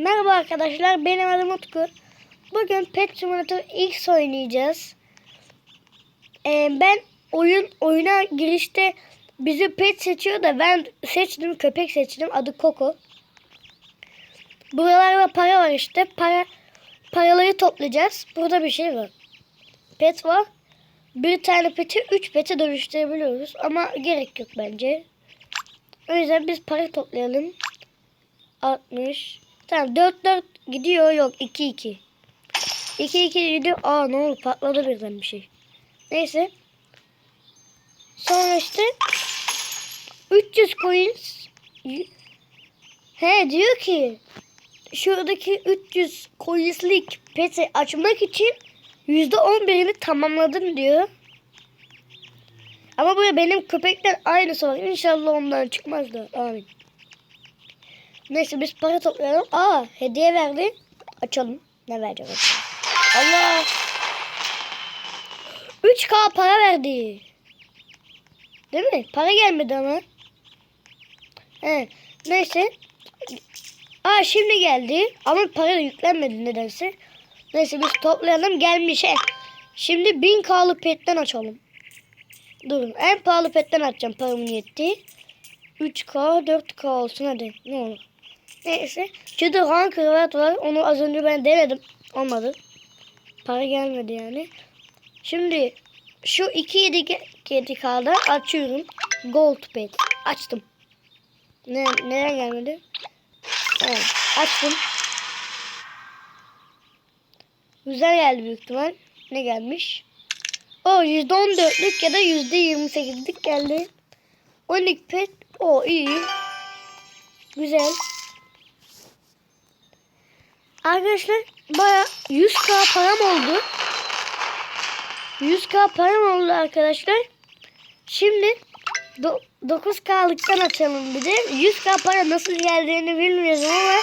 Merhaba arkadaşlar, benim adım Utku. Bugün Pet Simulator X oynayacağız. Ee, ben oyun oyuna girişte bizi pet seçiyor da ben seçtim, köpek seçtim. Adı Coco. Buralarda para var işte. Para paraları toplayacağız. Burada bir şey var. Pet var. Bir tane peti üç pete dönüştürebiliyoruz. Ama gerek yok bence. O yüzden biz para toplayalım. 60. Tamam 4 4 gidiyor yok 2 2. 2 2 gidiyor. Aa ne oldu patladı birden bir şey. Neyse. Sonra işte 300 coins He diyor ki şuradaki 300 coinslik peti açmak için %11'ini tamamladım diyor. Ama buraya benim köpekten aynısı var. İnşallah ondan çıkmaz da. Amin. Neyse biz para toplayalım. Aa hediye verdi. Açalım. Ne verecek? Allah. 3K para verdi. Değil mi? Para gelmedi ama. He. Neyse. Aa şimdi geldi. Ama para yüklenmedi nedense. Neyse biz toplayalım gelmiş. He. Şimdi 1000K'lı petten açalım. Durun. En pahalı petten açacağım paramın yettiği. 3K 4K olsun hadi. Ne olur. Neyse. Şurada Han kravat var. Onu az önce ben denedim. Olmadı. Para gelmedi yani. Şimdi şu 2 7 kaldı. Açıyorum. Gold pet. Açtım. Ne, neden gelmedi? Evet. Açtım. Güzel geldi büyük ihtimal. Ne gelmiş? O %14'lük ya da %28'lik geldi. 12 pet. O iyi. Güzel. Arkadaşlar baya 100k param oldu. 100k param oldu arkadaşlar. Şimdi 9k'lıktan açalım bir de. 100k para nasıl geldiğini bilmiyorum ama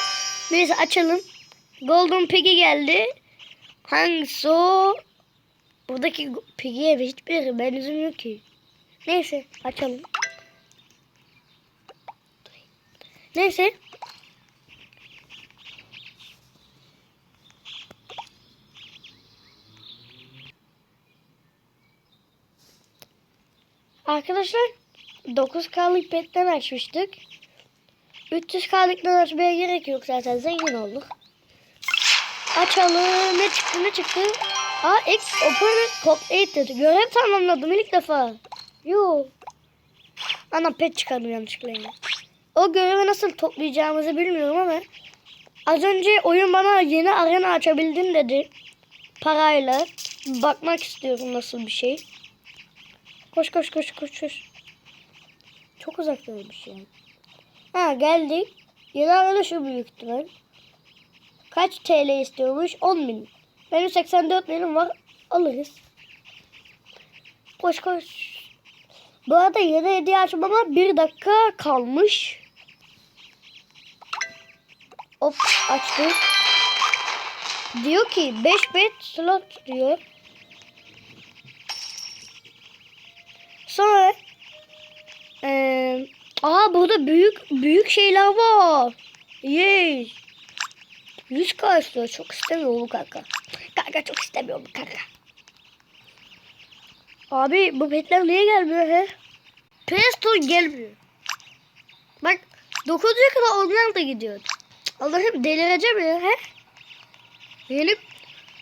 neyse açalım. Golden Piggy geldi. Hangisi o? Buradaki Piggy'ye hiçbir benzemiyor ki. Neyse açalım. Neyse. Arkadaşlar 9K'lık petten açmıştık. 300K'lıktan açmaya gerek yok zaten zengin olduk. Açalım. Ne çıktı ne çıktı? Aa X Opera Cop 8 dedi. Görev tamamladım ilk defa. Yo. Ana pet çıkardım yanlışlıkla. O görevi nasıl toplayacağımızı bilmiyorum ama az önce oyun bana yeni arena açabildin dedi. Parayla. Bakmak istiyorum nasıl bir şey. Koş koş koş koş koş. Çok uzaktaymış yani. Ha geldik. Arena şu büyük ihtimal. Kaç TL istiyormuş? 10 bin. Benim 84 binim var. Alırız. Koş koş. Bu arada yeni hediye açmama bir dakika kalmış. Hop açtım. Diyor ki 5 bet slot diyor. Burada büyük büyük şeyler var. Yay. 100k istiyor. Çok istemiyor bu kanka. Kanka çok istemiyor bu kanka. Abi bu petler niye gelmiyor he? Preston gelmiyor. Bak 9'a kadar onlar da gidiyor. Allah'ım delireceğim ya he? Yeni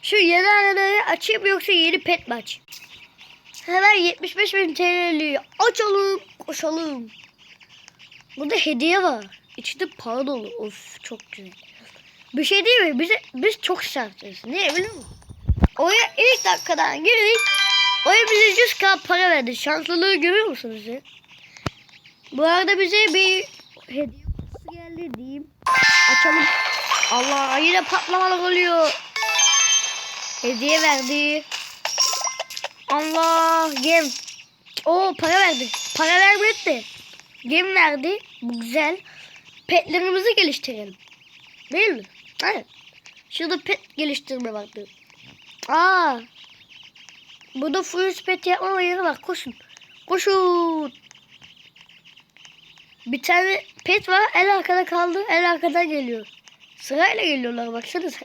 şu yeni arenayı açayım yoksa yeni pet mi açayım? Hemen 75 bin TL'liği açalım koşalım. Burada hediye var. İçinde para dolu. Of çok güzel. Bir şey değil mi? Biz, biz çok sertiz. Niye biliyor musun? Oya ilk dakikadan girdik. Oya bize 100k para verdi. Şanslılığı görüyor musunuz ya? Bu arada bize bir hediye geldi diyeyim. Açalım. Allah yine patlamalar oluyor. Hediye verdi. Allah gem. O para verdi. Para vermedi de. Gem verdi. Bu güzel. Petlerimizi geliştirelim. Değil mi? Evet. Şurada pet geliştirme vardı. Aa. Burada full pet yapma yeri var. Koşun. Koşun. Bir tane pet var. En arkada kaldı. En arkadan geliyor. Sırayla geliyorlar baksanıza.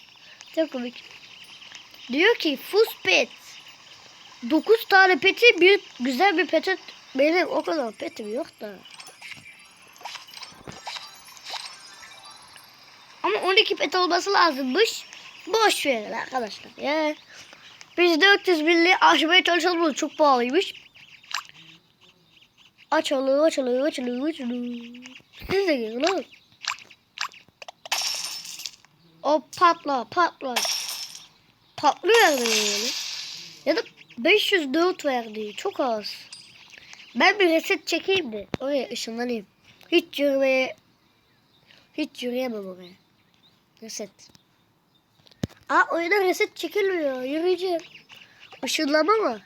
Çok komik. Diyor ki fuz pet. 9 tane peti bir güzel bir pet. Benim o kadar petim yok da. Ama 12 pet olması lazımmış. Boş verin arkadaşlar ya. Biz 400 binli aşmaya çalışalım çok pahalıymış. Açalım açalım açalım açalım. Siz de gelin oğlum. O patla patla. Patlıyor böyle. Ya da 504 verdi. Çok az. Ben bir reset çekeyim de oraya ışınlanayım. Hiç yürümeye hiç yürüyemem oraya. Reset. Aa oyuna reset çekilmiyor. Yürüyeceğim. Işınlama mı?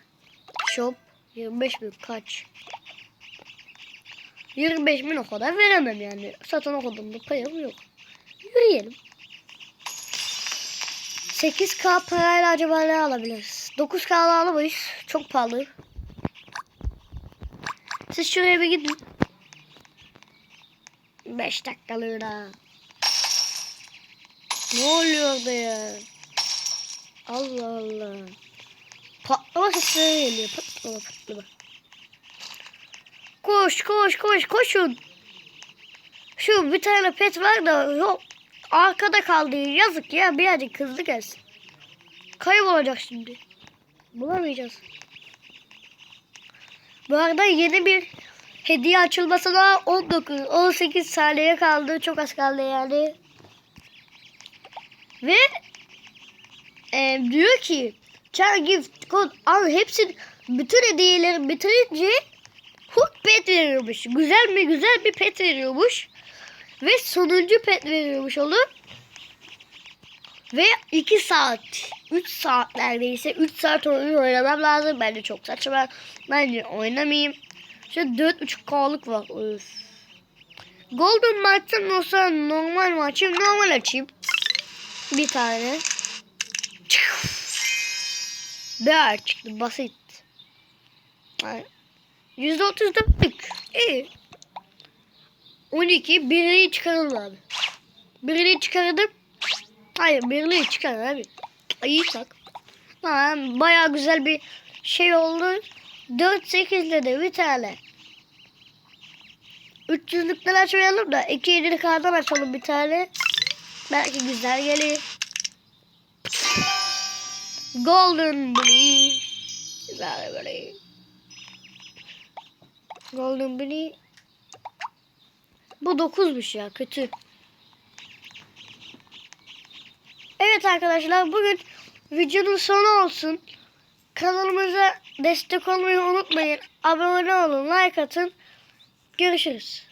Shop 25 bin kaç? 25 bin o kadar veremem yani. Satın o kadar da payım yok. Yürüyelim. 8K parayla acaba ne alabiliriz? 9K alamayız. Çok pahalı. Siz şuraya bir gidin. 5 dakikalığına. Ne oluyor orada ya? Allah Allah. Patlama sesleri geliyor. Patlama patlama. Koş koş koş koşun. Şu bir tane pet var da yok. Arkada kaldı. Yazık ya birazcık hızlı gelsin. Kaybolacak şimdi. Bulamayacağız. Bu arada yeni bir hediye açılmasına 19 18 saniye kaldı. Çok az kaldı yani. Ve e, diyor ki Çar gift kod al hepsini bütün hediyeleri bitirince hook pet veriyormuş. Güzel mi güzel bir pet veriyormuş. Ve sonuncu pet veriyormuş onu. Ve 2 saat 3 saat neredeyse 3 saat oyun oynamam lazım. Bence çok saçma. Bence oynamayayım. Şöyle 4.5K'lık var. Öf. Golden maçım olsa normal maçım normal açayım. Bir tane. Bear çıktı basit. Yani %34'lük. İyi. 12 birliği çıkaralım abi. Birliği çıkardım. Hayır birliği çıkar abi. İyi tak. Tamam baya güzel bir şey oldu. 4-8'de de bir tane. 300'lükten açmayalım da 2 7'lik açalım bir tane. Belki güzel gelir. Golden Bunny. Güzel böyle. Golden Bunny. Bu 9'muş ya kötü. Evet arkadaşlar bugün videonun sonu olsun. Kanalımıza destek olmayı unutmayın. Abone olun, like atın. Görüşürüz.